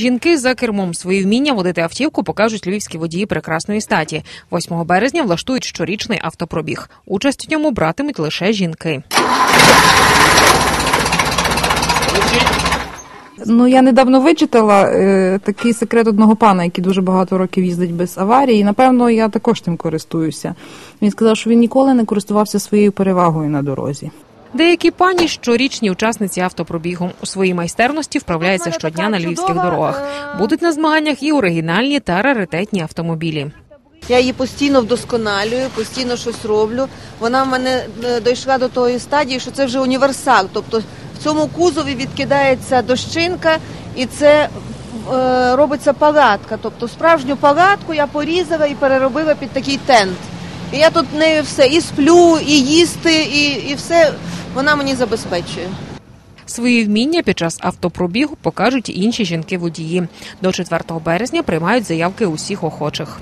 Жінки за кермом свої вміння водити автівку покажуть львівські водії прекрасної статі. 8 березня влаштують щорічний автопробіг. Участь в ньому братимуть лише жінки. Ну я недавно вичитала е, такий секрет одного пана, який дуже багато років їздить без аварії. І напевно я також тим користуюся. Він сказав, що він ніколи не користувався своєю перевагою на дорозі. Деякі пані щорічні учасниці автопробігу у своїй майстерності вправляються щодня на львівських дорогах. Будуть на змаганнях і оригінальні та раритетні автомобілі. Я її постійно вдосконалюю, постійно щось роблю. Вона в мене е, дійшла до тої стадії, що це вже універсал. Тобто в цьому кузові відкидається дощинка, і це е, робиться палатка. Тобто справжню палатку я порізала і переробила під такий тент. І я тут нею все і сплю, і їсти, і, і все вона мені забезпечує. Свої вміння під час автопробігу покажуть інші жінки-водії. До 4 березня приймають заявки усіх охочих.